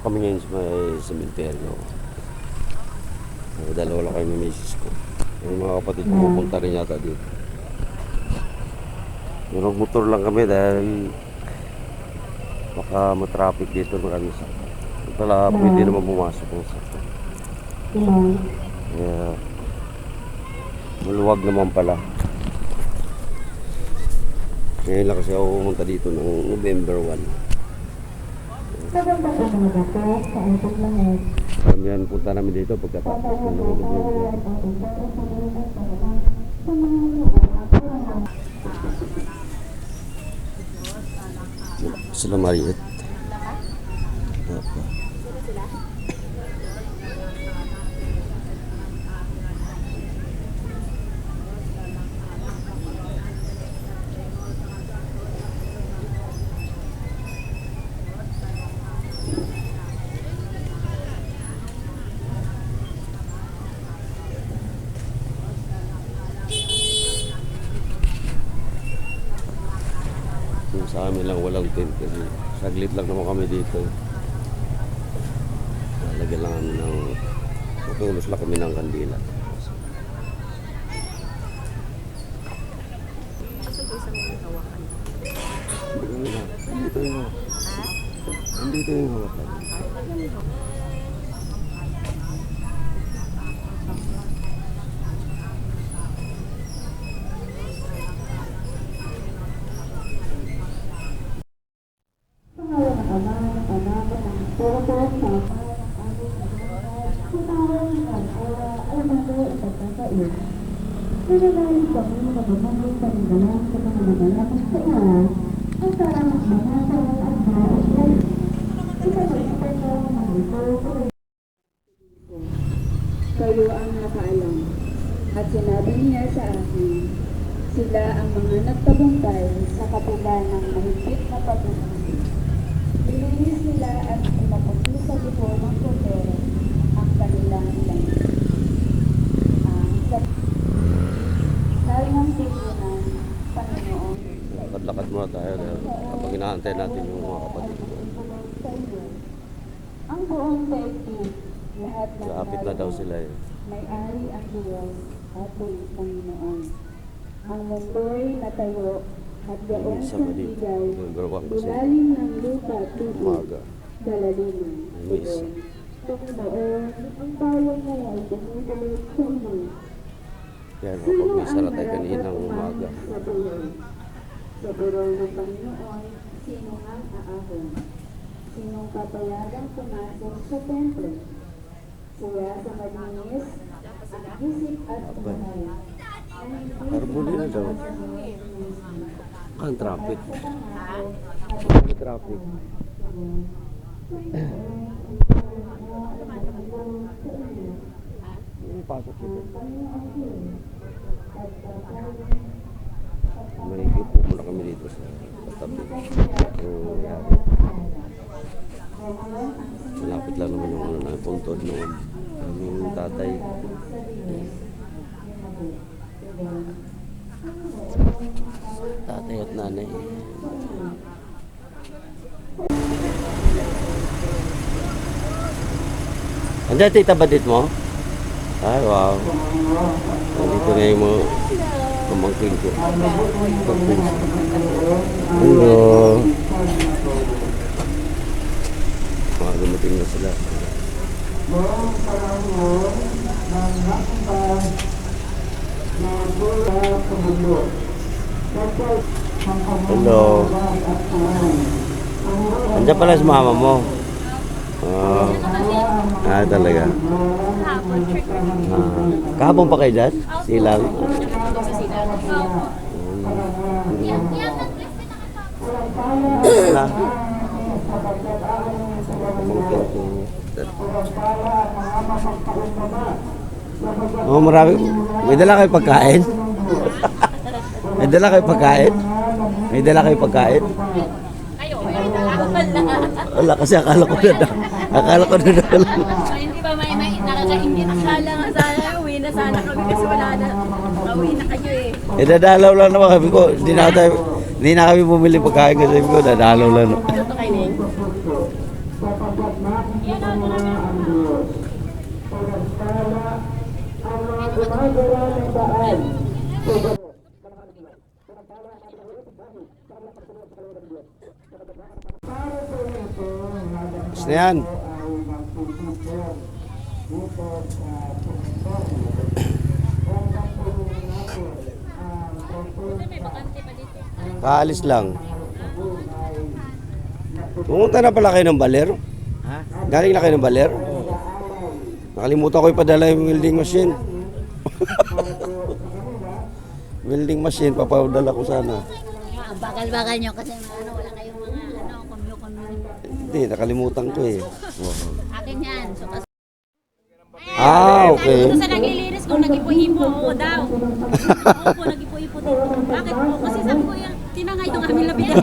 Dito kami ngayon sa may sementeryo. Dalawa lang kami ng misis ko. Yung mga kapatid ko pupunta rin yata dito. Yung motor lang kami dahil baka matraffic dito marami sa pala pwede naman pumasok ng sakit. Kaya maluwag naman pala. Ngayon lang kasi ako pumunta dito noong November 1. Magandang umaga po sa Antong Langit. Karamihan punta namin dito pagkatapos ng November. Sila Mariet. Apa? Yung sa amin lang walang tent kasi saglit lang naman kami dito. Lalagyan lang kami ng tutulos lang kami ng kandila. Andito yung Andito yung hawakan. Pangalan ng Ama, ng Anak, at ng Espiritu Santo, ng aming Panginoon, Sumawang ng Awa, ay mga ipagkakain. Nananalig kami na bumalik sa rindalan sa mga nagalakot sa iya, ang sarang banasa at maas ay ipag-isipan mo ng ito kayo ang nakaalam. At sinabi niya sa akin, sila ang mga nagtagumpay sa kapila ng mahigpit na pag-ibig. Ilinis nila at imaputi sa libo ng ang kanilang langit. Ang sa ng tigunan, Panginoon, Lakad-lakad muna tayo dahil kapag inaantay natin yung mga kapatid ko. Ang buong daigdig, lahat ng Kapit na daw sila eh. May-ari ang Diyos at Panginoon. Ang mundo'y natayo at gaong Sa Mali, sandigay, November 1 kasi umaga. Panginoon, ang bayan mo ay dumidulog sa iyo. Yan, kapag may sara tayo kaninang umaga. Sa burol ng Panginoon, sino ang aahon? Sinong papayagang pumasok sa templo? Siya sa malinis, ang isip at buhay. Arbuli na daw. Ang traffic. Ang traffic. Yung pasok dito. May ipo muna kami dito sa. Yung yari. Malapit lang naman yung ano na puntod noon. Yung tatay. Tatay at nanay. Andiyan tita mo? Ay, wow. Nandito na yung mga pamangkin ko. Hello. Mga dumating na sila. Hello. Andiyan pala si mama mo. Ah, ah talaga. Ah, kahapon pa kayo dyan? Silang? Na. Oh, marami. May dala kayo pagkain? May dala kayo pagkain? May dala kayo pagkain? Kayo, meron na ako pala. Wala kasi akala ko na akala ko na Ay, hindi ba may may nakakaingit? Akala nga sana, uwi na sana kami kasi wala na. Uwi na kayo eh. Eh, dadalaw lang naman kami ko. Hindi na, tayo, hindi na kami bumili pagkain kasi sabi ko, dadalaw lang. Ito kayo na Gusto na yan. Kaalis lang. Pumunta na pala kayo ng baler? Ha? Galing na kayo ng baler? Nakalimutan ko ipadala yung welding machine. Welding machine, papadala ko sana. Ang bakal-bakal nyo kasi ano, wala kayong mga ano, kumyo-kumyo. Hindi, nakalimutan ko eh. Oo. Akin yan. So, kasi, Ah, okay. Ito sa naglilinis kung nag-ipo-ipo, oo daw. Oo po, nag-ipo-ipo dito. Bakit po? Kasi sabi ko yan, tinangay yung aming lapidan.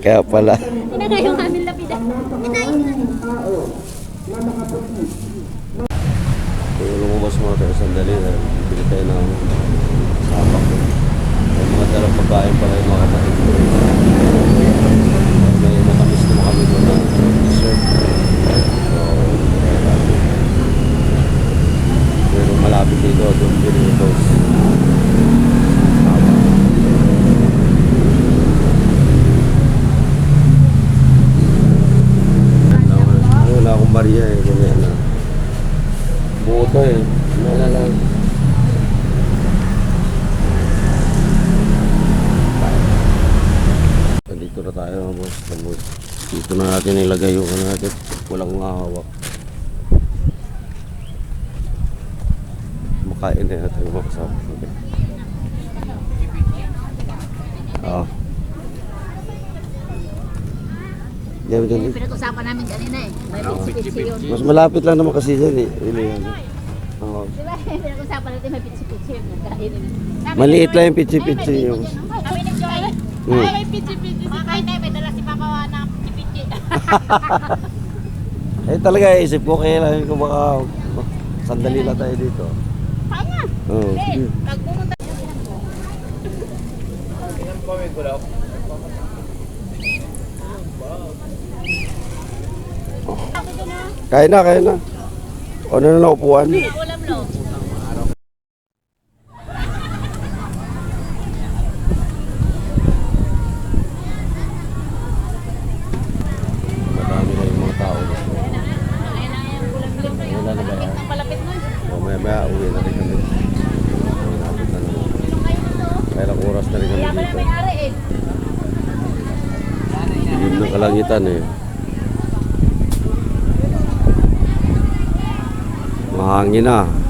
Kaya pala. tinangay yung aming lapidan. Kung lumabas mga tayo sandali, eh, bibili tayo ng sapak. May mga dalang pagkain pa kayo mga kapatid. May nakamis naman kami doon na dessert. So, kaya natin. Pero malapit dito, doon din yung boss. Wala akong bariya eh. Ganyan na. Buo to eh. Wala lang. Dito na tayo mga boss. Tapos Dito na natin ilagay yung ano natin. Walang mahawak. Makain na natin yung mga kasama. Okay. Oo. Diyan, diyan, diyan. Pinag-usapan namin kanina eh. May pitsi-pitsi yun. Mas malapit lang naman kasi dyan eh. Ili yan. Oo. Di ba? Pinag-usapan natin may pitsi-pitsi yun. Nagkainin. Maliit ni lang yung pitsi-pitsi "Ay, may yung- pitsi yun." Sabi ni Joy, ay may pitsi-pitsi. Mga kahit may dala si ng pitsi-pitsi. Eh talaga isip ko kaya lang ko baka sandali lang tayo dito. Nga? Oo. Eh, sige. pag pumunta Kaya na, kaya na. O na lang upuan. ulam lo. Madami na yung mga tao. Kailangan yung ulam lo. Wala na ba yan? Ang palapit nun. O maya maya uwi na rin kami. Natin na naman. Kaya lang oras na rin kami dito. may ari eh. Dilim ng kalangitan eh. Mahangin na.